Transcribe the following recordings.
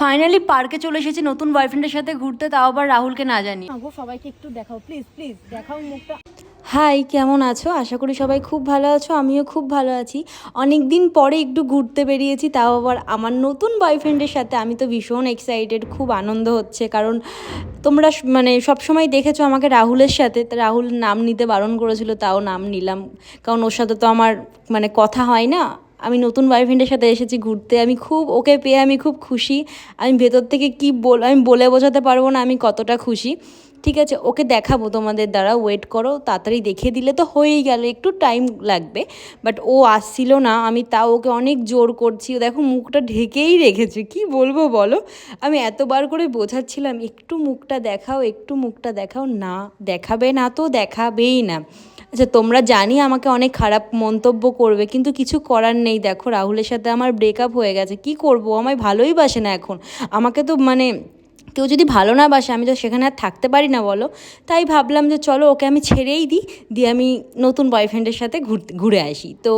Finally পার্কে চলে এসেছি নতুন বয়ফ্রেন্ডের সাথে ঘুরতে তাও আবার রাহুলকে না জানি সবাইকে একটু দেখাও প্লিজ প্লিজ দেখাও মুখটা। হাই কেমন আছো? আশা করি সবাই খুব ভালো আছো আমিও খুব ভালো আছি। অনেক দিন পরে একটু ঘুরতে বেরিয়েছি তাও আবার আমার নতুন বয়ফ্রেন্ডের সাথে। আমি তো ভীষণ এক্সাইটেড খুব আনন্দ হচ্ছে কারণ তোমরা মানে সবসময় দেখেছ আমাকে রাহুলের সাথে। তা রাহুল নাম নিতে বারণ করেছিল তাও নাম নিলাম। কারণ ওর সাথে তো আমার মানে কথা হয় না। আমি নতুন বয়ফ্রেন্ডের সাথে এসেছি ঘুরতে, আমি খুব, ওকে পেয়ে আমি খুব খুশি। আমি ভেতর থেকে কি বল, আমি বলে বোঝাতে পারব না আমি কতটা খুশি। ঠিক আছে, ওকে দেখাবো তোমাদের দ্বারা ওয়েট করো, তাড়াতাড়ি দেখিয়ে দিলে তো হয়েই গেল, একটু টাইম লাগবে। বাট ও আসছিল না, আমি তাও ওকে অনেক জোর করছি, ও দেখো মুখটা ঢেকেই রেখেছে, কি বলব বলো? আমি এতবার করে বোঝাচ্ছিলাম, একটু মুখটা দেখাও, একটু মুখটা দেখাও, না, দেখাবে না তো দেখাবেই না। আচ্ছা তোমরা জানি আমাকে অনেক খারাপ মন্তব্য করবে, কিন্তু কিছু করার নেই। দেখো, রাহুলের সাথে আমার ব্রেকআপ হয়ে গেছে। কি করব? আমায় ভালোই বাসে না এখন। আমাকে তো মানে কেউ যদি ভালো না বাসে, আমি তো সেখানে আর থাকতে পারি না, বলো। তাই ভাবলাম যে, চলো, ওকে আমি ছেড়েই দিই। দিয়ে আমি নতুন বয়ফ্রেন্ডের সাথে ঘুরতে ঘুরে আসি। তো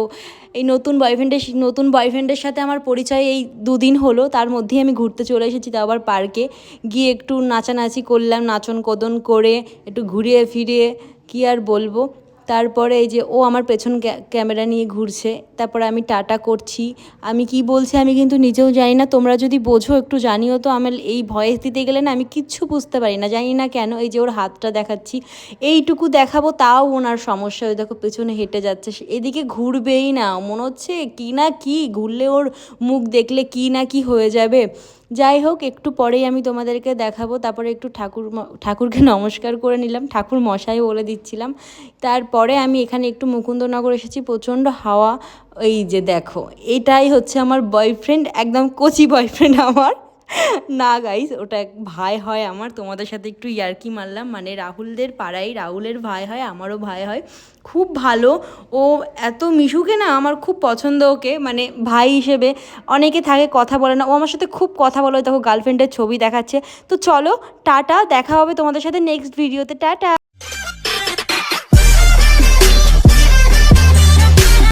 এই নতুন বয়ফ্রেন্ডের নতুন বয়ফ্রেন্ডের সাথে আমার পরিচয় এই দুদিন হলো। তার মধ্যেই আমি ঘুরতে চলে এসেছি, তো আবার পার্কে। গিয়ে একটু নাচানাচি করলাম নাচন কদন করে, একটু ঘুরিয়ে ফিরিয়ে, কি আর বলব? তারপরে এই যে ও আমার পেছন ক্যামেরা নিয়ে ঘুরছে, তারপরে আমি টাটা করছি। আমি কি বলছি আমি কিন্তু নিজেও জানি না, তোমরা যদি বোঝো একটু জানিও তো, আমার এই ভয়েস দিতে গেলে না আমি কিচ্ছু বুঝতে পারি না, জানি না কেন এই যে ওর হাতটা দেখাচ্ছি। এইটুকু দেখাবো তাও ওনার সমস্যা ওই দেখো পেছনে হেঁটে যাচ্ছে এদিকে ঘুরবেই না, মনে হচ্ছে কি না কি, ঘুরলে ওর মুখ দেখলে কি না কি হয়ে যাবে। যাই হোক, একটু পরেই আমি তোমাদেরকে দেখাবো। তারপরে একটু ঠাকুর ঠাকুরকে নমস্কার করে নিলাম। ঠাকুর মশাই বলে দিচ্ছিলাম। তারপরে আমি এখানে একটু মুকুন্দনগর এসেছি। প্রচণ্ড হাওয়া। এই যে দেখো, এটাই হচ্ছে আমার বয়ফ্রেন্ড একদম কচি বয়ফ্রেন্ড আমার। না গাইস ওটা এক ভাই হয় আমার, তোমাদের সাথে একটু ইয়ার্কি মারলাম। মানে রাহুলদের পাড়ায় রাহুলের ভাই হয়, আমারও ভাই হয়। খুব ভালো। ও এত মিশুকে না আমার খুব পছন্দ ওকে মানে ভাই হিসেবে। অনেকে থাকে, কথা বলে না। ও আমার সাথে খুব কথা বলে দেখো গার্লফ্রেন্ডের ছবি দেখাচ্ছে। তো চলো, টাটা, দেখা হবে তোমাদের সাথে নেক্সট ভিডিওতে টাটা!